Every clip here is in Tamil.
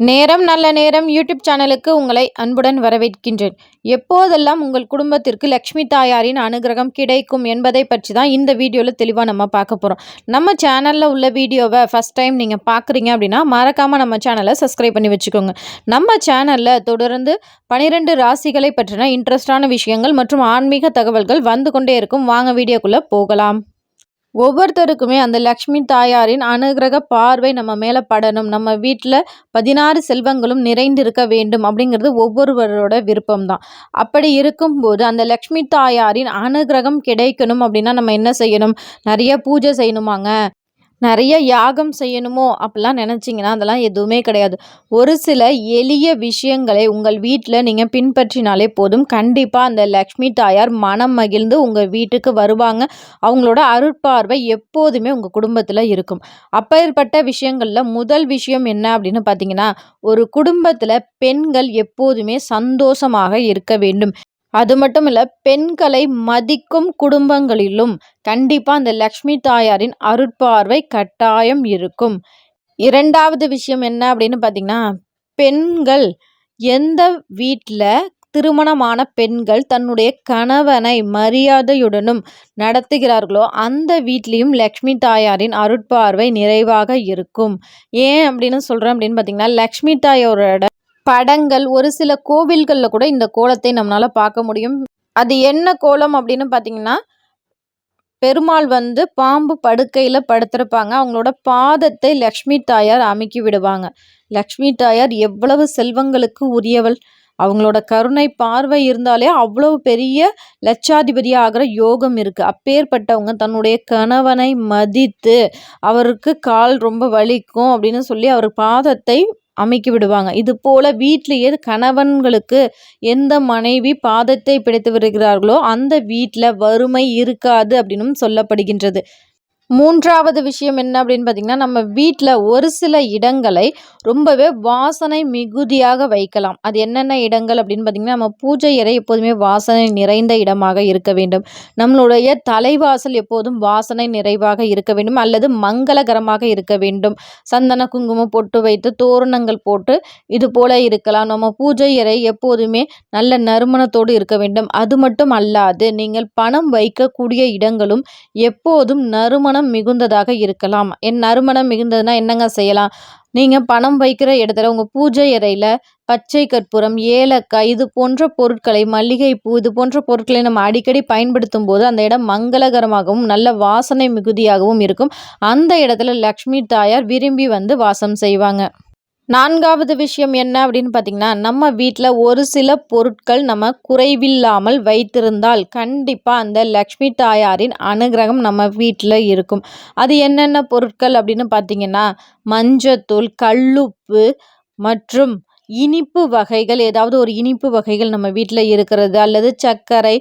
நேரம் நல்ல நேரம் யூடியூப் சேனலுக்கு உங்களை அன்புடன் வரவேற்கின்றேன். எப்போதெல்லாம் உங்கள் குடும்பத்திற்கு லக்ஷ்மி தாயாரின் அனுகிரகம் கிடைக்கும் என்பதை பற்றி தான் இந்த வீடியோவில் தெளிவாக நம்ம பார்க்க போகிறோம் நம்ம சேனலில் உள்ள வீடியோவை ஃபஸ்ட் டைம் நீங்கள் பார்க்குறீங்க அப்படின்னா மறக்காமல் நம்ம சேனலை சப்ஸ்கிரைப் பண்ணி வச்சுக்கோங்க. நம்ம சேனலில் தொடர்ந்து பனிரெண்டு ராசிகளை பற்றின இன்ட்ரெஸ்டான விஷயங்கள் மற்றும் ஆன்மீக தகவல்கள் வந்து கொண்டே இருக்கும். வாங்க வீடியோக்குள்ளே போகலாம். ஒவ்வொருத்தருக்குமே அந்த லக்ஷ்மி தாயாரின் அனுகிரக பார்வை நம்ம மேலே படணும். நம்ம வீட்டில் பதினாறு செல்வங்களும் நிறைந்திருக்க வேண்டும் அப்படிங்கிறது ஒவ்வொருவரோட விருப்பம் தான் அப்படி இருக்கும்போது அந்த லக்ஷ்மி தாயாரின் அனுகிரகம் கிடைக்கணும் அப்படின்னா நம்ம என்ன செய்யணும்? நிறைய பூஜை செய்யணுமாங்க. நிறைய யாகம் செய்யணுமோ அப்படிலாம் நினச்சிங்கன்னா அதெல்லாம் எதுவுமே கிடையாது. ஒரு சில எளிய விஷயங்களை உங்கள் வீட்டில் நீங்கள் பின்பற்றினாலே போதும். கண்டிப்பாக அந்த லக்ஷ்மி தாயார் மனம் மகிழ்ந்து உங்கள் வீட்டுக்கு வருவாங்க. அவங்களோட அருட்பார்வை எப்போதுமே உங்கள் குடும்பத்தில் இருக்கும். அப்பேற்பட்ட விஷயங்களில் முதல் விஷயம் என்ன அப்படின்னு பார்த்தீங்கன்னா ஒரு குடும்பத்தில் பெண்கள் எப்போதுமே சந்தோஷமாக இருக்க வேண்டும். அது மட்டும் இல்லை பெண்களை மதிக்கும் குடும்பங்களிலும் கண்டிப்பாக அந்த லக்ஷ்மி தாயாரின் அருட்பார்வை கட்டாயம் இருக்கும். இரண்டாவது விஷயம் என்ன அப்படின்னு பார்த்தீங்கன்னா பெண்கள் எந்த வீட்டில் திருமணமான பெண்கள் தன்னுடைய கணவனை மரியாதையுடனும் நடத்துகிறார்களோ அந்த வீட்லேயும் லக்ஷ்மி தாயாரின் அருட்பார்வை நிறைவாக இருக்கும். ஏன் அப்படின்னு சொல்கிறேன் அப்படின்னு பார்த்தீங்கன்னா லக்ஷ்மி தாயாரோட படங்கள் ஒரு சில கோவில்களில் கூட இந்த கோலத்தை நம்மளால் பார்க்க முடியும். அது என்ன கோலம் அப்படின்னு பார்த்தீங்கன்னா பெருமாள் வந்து பாம்பு படுக்கையில் படுத்திருப்பாங்க. அவங்களோட பாதத்தை லக்ஷ்மி தாயார் அமுக்கி விடுவாங்க. லக்ஷ்மி தாயார் எவ்வளவு செல்வங்களுக்கு உரியவள். அவங்களோட கருணை பார்வை இருந்தாலே அவ்வளவு பெரிய லட்சாதிபதி ஆகிற யோகம் இருக்குது அப்பேற்பட்டவங்க தன்னுடைய கணவனை மதித்து அவருக்கு கால் ரொம்ப வலிக்கும் அப்படின்னு சொல்லி அவர் பாதத்தை அமைக்கி விடுவாங்க. இது போல வீட்டிலேயே கணவன்களுக்கு எந்த மனைவி பாதத்தை பிடித்து வருகிறார்களோ அந்த வீட்டில் வறுமை இருக்காது அப்படின்னும் சொல்லப்படுகின்றது. மூன்றாவது விஷயம் என்ன அப்படின்னு பார்த்தீங்கன்னா நம்ம வீட்டில் ஒரு சில இடங்களை ரொம்பவே வாசனை மிகுதியாக வைக்கலாம். அது என்னென்ன இடங்கள் அப்படின்னு பார்த்தீங்கன்னா நம்ம பூஜை அறை எப்போதுமே வாசனை நிறைந்த இடமாக இருக்க வேண்டும். நம்மளுடைய தலைவாசல் எப்போதும் வாசனை நிறைவாக இருக்க வேண்டும். அல்லது மங்களகரமாக இருக்க வேண்டும். சந்தன குங்குமம் பொட்டு வைத்து தோரணங்கள் போட்டு இது போல இருக்கலாம். நம்ம பூஜை அறை எப்போதுமே நல்ல நறுமணத்தோடு இருக்க வேண்டும். அது மட்டும் அல்லாது நீங்கள் பணம் வைக்கக்கூடிய இடங்களும் எப்போதும் நறுமண நறுமணம் மிகுந்ததாக இருக்கலாம். என் நறுமணம் மிகுந்ததுன்னா என்னங்க செய்யலாம்? நீங்கள் பணம் வைக்கிற இடத்துல உங்கள் பூஜை அறையில் பச்சை கற்பூரம் ஏலக்காய் இது போன்ற பொருட்களை மல்லிகைப்பூ இது போன்ற பொருட்களை நம்ம அடிக்கடி பயன்படுத்தும் போது அந்த இடம் மங்களகரமாகவும் நல்ல வாசனை மிகுதியாகவும் இருக்கும். அந்த இடத்துல லக்ஷ்மி தாயார் விரும்பி வந்து வாசம் செய்வாங்க. நான்காவது விஷயம் என்ன அப்படின்னு பார்த்தீங்கன்னா நம்ம வீட்டில் ஒரு சில பொருட்கள் நம்ம குறைவில்லாமல் வைத்திருந்தால் கண்டிப்பாக அந்த லக்ஷ்மி தாயாரின் அனுகிரகம் நம்ம வீட்டில் இருக்கும். அது என்னென்ன பொருட்கள் அப்படின்னு பார்த்தீங்கன்னா மஞ்சத்தூள் கல்லுப்பு மற்றும் இனிப்பு வகைகள் ஏதாவது ஒரு இனிப்பு வகைகள் நம்ம வீட்டில் இருக்கிறது அல்லது சர்க்கரை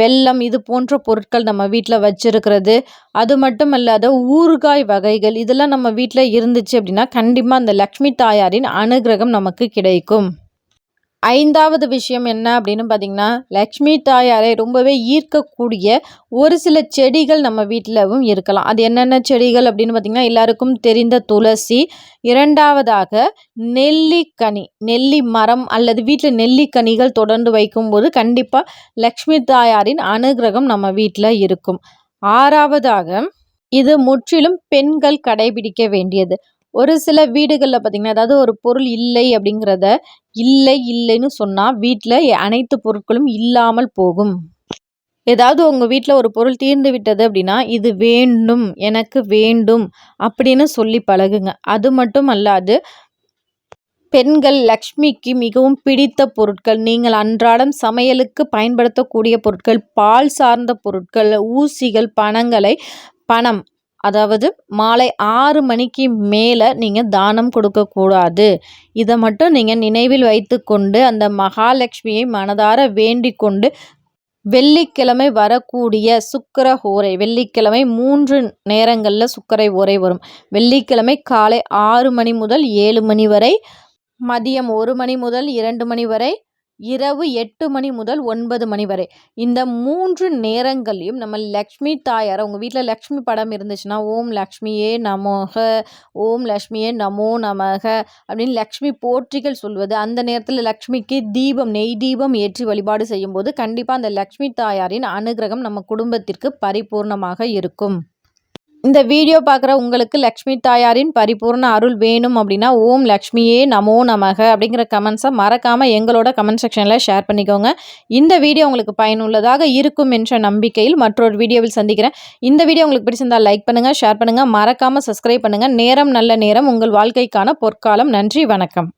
வெல்லம் இது போன்ற பொருட்கள் நம்ம வீட்டில் வச்சுருக்கிறது. அது மட்டும் அல்லாத ஊறுகாய் வகைகள் இதெல்லாம் நம்ம வீட்டில் இருந்துச்சு அப்படின்னா கண்டிப்பாக அந்த லக்ஷ்மி தாயாரின் அனுகிரகம் நமக்கு கிடைக்கும். ஐந்தாவது விஷயம் என்ன அப்படின்னு பார்த்தீங்கன்னா லக்ஷ்மி தாயாரை ரொம்பவே ஈர்க்கக்கூடிய ஒரு சில செடிகள் நம்ம வீட்டிலவும் இருக்கலாம். அது என்னென்ன செடிகள் அப்படின்னு பார்த்திங்கன்னா எல்லாருக்கும் தெரிந்த துளசி. இரண்டாவதாக நெல்லிக்கனி நெல்லி மரம் அல்லது வீட்டில் நெல்லிக்கனிகள் தொடர்ந்து வைக்கும்போது கண்டிப்பாக லக்ஷ்மி தாயாரின் அனுகிரகம் நம்ம வீட்டில் இருக்கும். ஆறாவதாக இது முற்றிலும் பெண்கள் கடைபிடிக்க வேண்டியது. ஒரு சில வீடுகளில் பார்த்திங்கன்னா அதாவது ஒரு பொருள் இல்லை அப்படிங்கிறத இல்லை இல்லைன்னு சொன்னால் வீட்டில் அனைத்து பொருட்களும் இல்லாமல் போகும். ஏதாவது உங்கள் வீட்டில் ஒரு பொருள் தீர்ந்து விட்டது அப்படின்னா இது வேண்டும் எனக்கு வேண்டும் அப்படின்னு சொல்லி பழகுங்க. அது மட்டும் அல்லாது பெண்கள் லக்ஷ்மிக்கு மிகவும் பிடித்த பொருட்கள். நீங்கள் அன்றாடம் சமையலுக்கு பயன்படுத்தக்கூடிய பொருட்கள் பால் சார்ந்த பொருட்கள் ஊசிகள் பணங்களை பணம் அதாவது மாலை ஆறு மணிக்கு மேலே நீங்கள் தானம் கொடுக்கக்கூடாது இதை மட்டும் நீங்கள் நினைவில் வைத்துக்கொண்டு அந்த மகாலட்சுமியை மனதார வேண்டிக் கொண்டு வெள்ளிக்கிழமை வரக்கூடிய சுக்கர ஓரை வெள்ளிக்கிழமை மூன்று நேரங்களில் சுக்கரை ஓரை வரும். வெள்ளிக்கிழமை காலை ஆறு மணி முதல் ஏழு மணி வரை மதியம் ஒரு மணி முதல் இரண்டு மணி வரை இரவு எட்டு மணி முதல் ஒன்பது மணி வரை. இந்த மூன்று நேரங்களையும் நம்ம லக்ஷ்மி தாயார் உங்கள் வீட்டில் லக்ஷ்மி படம் இருந்துச்சுன்னா ஓம் லக்ஷ்மியே நமோக ஓம் லக்ஷ்மியே நமோ நமக அப்படின்னு லக்ஷ்மி போற்றிகள் சொல்வது அந்த நேரத்தில் லக்ஷ்மிக்கு தீபம் நெய் தீபம் ஏற்றி வழிபாடு செய்யும்போது கண்டிப்பாக அந்த லக்ஷ்மி தாயாரின் அனுகிரகம் நம்ம குடும்பத்திற்கு பரிபூர்ணமாக இருக்கும். இந்த வீடியோ பார்க்குற உங்களுக்கு லக்ஷ்மி தாயாரின் பரிபூர்ண அருள் வேணும் அப்படின்னா ஓம் லக்ஷ்மியே நமோ நமக அப்படிங்கிற கமெண்ட்ஸை மறக்காமல் எங்களோட கமெண்ட் செக்ஷனில் ஷேர் பண்ணிக்கோங்க. இந்த வீடியோ உங்களுக்கு பயனுள்ளதாக இருக்கும் என்ற நம்பிக்கையில் மற்றொரு வீடியோவில் சந்திக்கிறேன். இந்த வீடியோ உங்களுக்கு பிடிச்சிருந்தால் லைக் பண்ணுங்கள் ஷேர் பண்ணுங்கள் மறக்காமல் சப்ஸ்கிரைப் பண்ணுங்கள் நேரம் நல்ல நேரம் உங்கள் வாழ்க்கைக்கான பொற்காலம். நன்றி வணக்கம்.